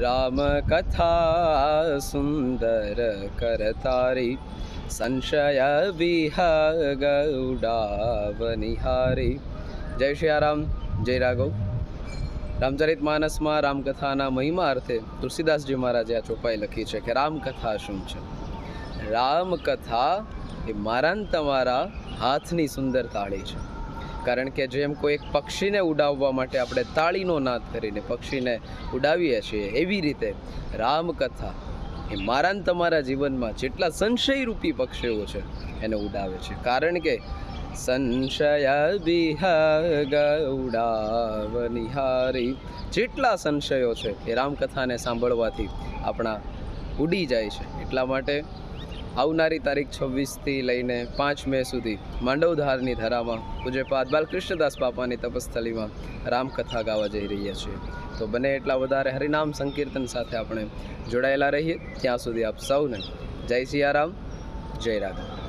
રામ કથા સુંદર કરતારી સંશય ગૌડાવ નિહારી જય શ્રી રામ જય રાઘવ રામચરિત માનસમાં રામકથાના મહિમા અર્થે તુલસીદાસજી મહારાજે આ ચોપાઈ લખી છે કે રામકથા શું છે? રામકથા એ મારા તમારા હાથની સુંદર તાળી છે. કારણ કે જેમ કોઈ એક પક્ષીને ઉડાવવા માટે આપણે તાળીનો નાદ કરીને પક્ષીને ઉડાવીએ છીએ, એવી રીતે રામકથા એ મારા તમારા જીવનમાં જેટલા સંશયરૂપી પક્ષીઓ છે, એને ઉડાવે છે. કારણ કે સંશય ઉડાવનિહારી જેટલા સંશયો છે એ રામકથાને સાંભળવાથી આપણા ઉડી જાય છે. એટલા માટે આવનારી તારીખ છવ્વીસથી લઈને પાંચ મે સુધી માંડવધારની ધરામાં પૂજ્યપાદ બાલકૃષ્ણદાસ બાપાની તપસ્થલીમાં રામકથા ગાવા જઈ રહ્યા છીએ તો બને એટલા વધારે હરિનામ સંકીર્તન સાથે આપણે જોડાયેલા રહીએ. ત્યાં સુધી આપ સૌને જય સિયારામ, જય રાઘવ